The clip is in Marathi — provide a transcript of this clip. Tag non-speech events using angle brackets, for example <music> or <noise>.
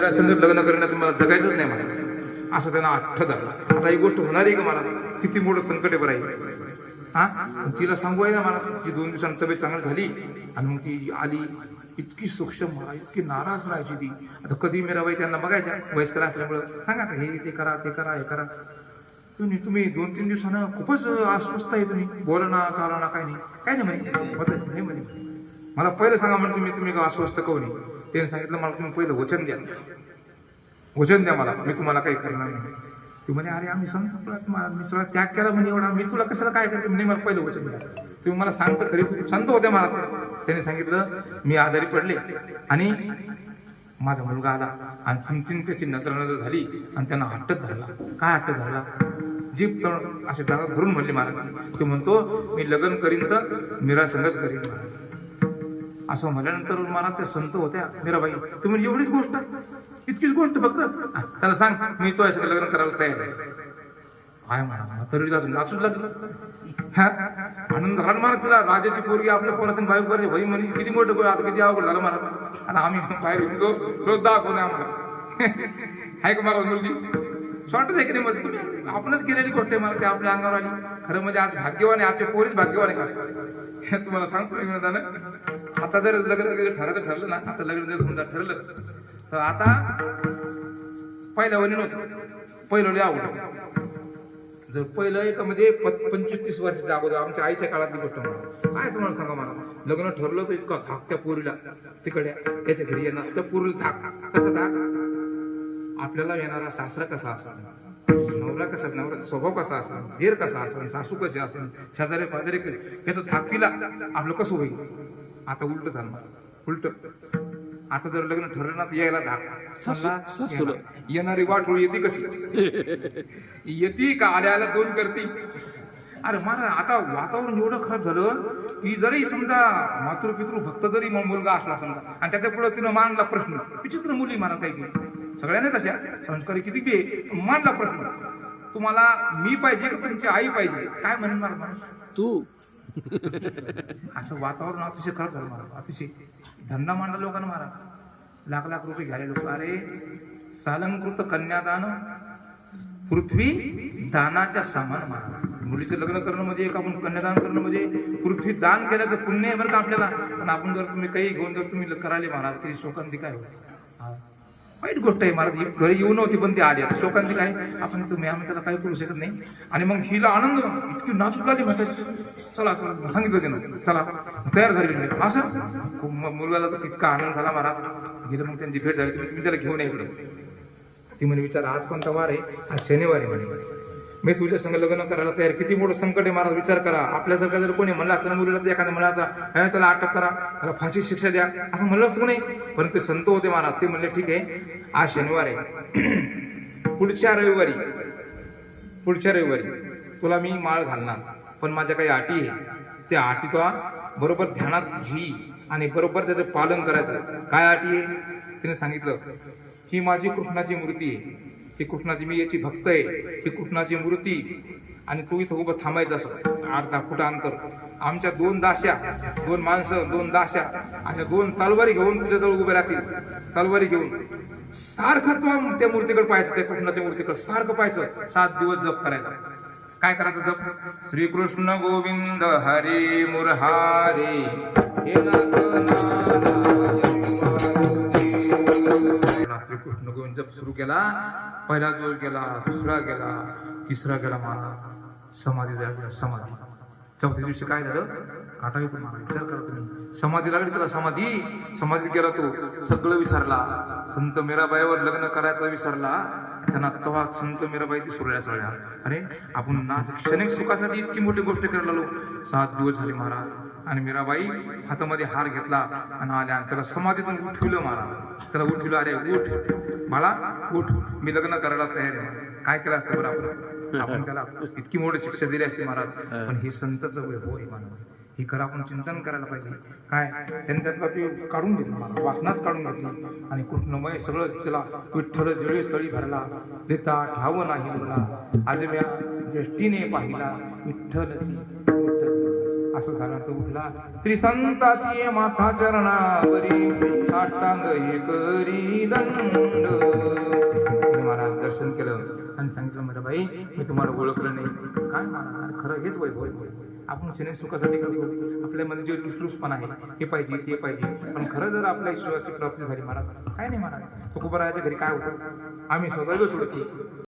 संघ लग्न करण्यात मला जगायचंच नाही मला असं त्यांना आठ धरला. आता ही गोष्ट होणार आहे का मला? किती मोठं संकट आहे बरं हा? तिला सांगू आहे ना मला. ती दोन दिवसांनी तब्येत चांगली झाली आणि मग ती आली इतकी सूक्ष्म मला इतकी नाराज राहायची ती. आता कधी मेराबाई त्यांना बघायच्या? वयस्कर असल्यामुळं. सांगा हे ते करा ते करा हे करा. तुम्ही तुम्ही दोन तीन दिवसानं खूपच अस्वस्थ आहे तुम्ही. बोला ना चाला ना काय नाही. काय नाही म्हणे. नाही म्हणे. मला पहिलं सांगा म्हणजे तुम्ही तुम्ही का अस्वस्थ काहून नाही त्याने सांगितलं मला तुम्ही पहिलं वचन द्या. वचन द्या मला मी तुम्हाला काही करणार नाही. ती म्हणे अरे आम्ही समजा मी सगळा त्याग केला म्हणे एवढा. मी तुला कशाला काय करते? म्हणे मला पहिलं वचन द्या. तुम्ही मला सांगता खरी शांत होते मला. त्याने सांगितलं मी आजारी पडले आणि माझा मुलगा आला आणि थिमथिम त्याची नजर नजर झाली आणि त्यांना हट्टत धरला. काय हट्टत धरला? जीप तळ असे दादा धरून म्हणले महाराज. तो म्हणतो मी लग्न करीन तर मीरा संगच करीन. महाराज असं म्हटल्यानंतर मला त्या संत होत्या मीराबाई तुम्ही एवढीच गोष्ट इतकीच गोष्ट फक्त. त्याला सांग मी तो असं लग्न करायला तयार आहे. काय म्हणा तरी नाचूच लागलं. म्हणून झाला मला तुला राजाची पोरगी आपल्या पोरासून बाहेर करायची भाई म्हणजे किती मोठं पोरं, आता किती अवघड झालं मला. आता आम्ही बाहेर येऊन रोज दाखवून आम्हाला. <laughs> आहे का मला मुलगी? शॉर्टच आहे की नाही म्हणजे तुम्ही? आपणच केलेली गोष्ट आहे मला ते आपल्या अंगावर आली. खरं म्हणजे आज भाग्यवान आहे आजचे पोरीच भाग्यवान आहे कसं हे तुम्हाला सांगतो विनोदानं आता जर लग्न वगैरे ठरायचं ठरलं ना आता लग्न जर समजा ठरलं तर आता पहिल्या वणी नव्हतं पहिलं लय आवडतं जर पहिलं एक म्हणजे प- पंचवीस तीस वर्षाच्या अगोदर आमच्या आईच्या काळातली गोष्ट म्हणा. काय तुम्हाला सांगा मला? लग्न ठरलं तर इतका धाक त्या पोरीला. तिकडे याच्या घरी येणार. त्या पोरीला धाक कसं धाक आपल्याला येणारा सासरा कसा असा नवरा कसा नवरा स्वभाव कसा असा धीर कसा असेल? सासू कशी असेल? शेजारी पाजारी याचं धाकतीला आपलं कसं होईल? आता उलट झालं. उलट. आता जर लग्न ठरलं ना तर यायला धाक. येणार. वाट येते कशी? येते का? आल्या आल्या दोन करते. अरे मला आता वातावरण एवढं खराब झालं की जरी समजा मातृ पितृ भक्त जरी मग मुलगा असला समजा आणि त्याच्या पुढे तिनं मांडला प्रश्न विचित्र मुली मला काही. सगळ्यांना तशा संस्कारी किती बी. मांडला प्रश्न तुम्हाला मी पाहिजे का तुमची आई पाहिजे? काय म्हणेन मला माणूस? तू. असं वातावरण अतिशय खराब झालं मला अतिशय. धंदा मांडला लोकांना मारा लाख लाख रुपये घ्यायला लोक. अरे सालंकृत कन्यादान पृथ्वी दानाच्या समान मारा मुलीचं लग्न करणं म्हणजे एक आपण कन्यादान करणं म्हणजे पृथ्वी दान केल्याचं पुण्य आहे बरं का आपल्याला. पण आपण जर तुम्ही काही घेऊन जर तुम्ही करायला महाराज किती शोकांती काय होईल हा. वाईट गोष्ट आहे महाराज. घरी येऊ नव्हती पण ते आली. आता शोकांचे काय? आपण तुम्ही आम्ही त्याला काही करू शकत नाही. आणि मग हिला आनंद इतकी नाचूक लागली म्हणतात. चला चला सांगितलं त्यानं चला तयार झाली मी असं? खूप मुलगाला तर इतका आनंद झाला महाराज. गेलं मग त्यांची भेट झाली. तुम्ही त्याला घेऊन या इकडे. ती म्हणे विचार आज कोणता वार आहे? आज शनिवार आहे म्हणे. मी तुझ्या संग लग्न करायला तयार किती मोठं संकट आहे महाराज विचार करा. आपल्यासारखा जर कोणी म्हणलं असताना मुलीला तर एखाद्या म्हणला त्याला अटक करा. त्याला फाशी शिक्षा द्या. असं म्हणलं असं नाही पण ते संत होते महाराज. ते म्हणले ठीक आहे. आज शनिवार आहे. पुढच्या रविवारी पुढच्या रविवारी तुला मी माळ घालणार पण माझ्या काही अटी आहे. त्या अटी तुला बरोबर ध्यानात घी आणि बरोबर त्याचं पालन करायचं. काय अटी आहे? तिने सांगितलं ही माझी कृष्णाची मूर्ती आहे. ही कृष्णाची मी याची भक्त आहे. ही कृष्णाची मूर्ती आणि तू इथं उभं थांबायचं असं. अर्धा फुट अंतर. आमच्या दोन दाश्या दोन माणसं दोन दाश्या अशा दोन तलवारी घेऊन तुझ्याजवळ उभे राहतील. तलवारी घेऊन. सारखं तो त्या मूर्तीकडे पाहायचं त्या कृष्णाच्या मूर्तीकडे सारखं पाहायचं. सात दिवस जप करायचा. काय करायचं जप? श्रीकृष्ण गोविंद हरे मुरहारी. श्रीकृष्ण गोविंद जप सुरू केला. पहिला दिवस गेला दुसरा गेला तिसरा गेला मला समाधी झाली समाधी. चौथ्या दिवशी काय झालं? काटा येतो मला विचार करा तुम्ही. समाधी लागली तुला समाधी. समाधी केला तो. सगळं विसरला. संत मीराबाईवर लग्न करायचा विसरला. त्यांना तेव्हा संत मीराबाई ती सोडल्या सोडल्या अरे आपण ना क्षणिक सुखासाठी इतकी मोठी गोष्ट करायला लागलो. सात दिवस झाले महाराज आणि मीराबाई हातामध्ये हार घेतला आणि आल्या आणि त्याला समाधीतून उठविलं महाराज त्याला उठविलं अरे उठ. बाळा उठ. मी लग्न करायला तयार आहे. काय केलं असतं बरं आपण? आपण त्याला इतकी मोठी शिक्षा दिली असते महाराज. पण हे संतचं वैभव आहे हे. खरं आपण चिंतन करायला पाहिजे. काय? त्यांनी त्यातला ते काढून घेतलं मला. वासनात काढून घेतली. आणि कृष्णमय सगळं तिला विठ्ठल जळी स्थळी भरला देता ठाव नाही म्हणा आजव्या दृष्टीने पाहिला विठ्ठलची विठ्ठल. असं झालं तर उठला. श्रीसंताची माथा चरणावरी साष्टांग महाराज दर्शन केलं आणि सांगितलं माझ्या बाई मी तुम्हाला ओळखलं नाही. काय खरं हेच वैभव आपण क्षणिक सुखासाठी करतो. आपल्यामध्ये जे लुसलुसपण आहे हे पाहिजे ते पाहिजे. पण खरं जर आपल्या ईश्वराची प्राप्ती झाली महाराज काय नाही महाराज? तुकोबरायाच्या घरी काय होतं? आम्ही स्वतः सोडतो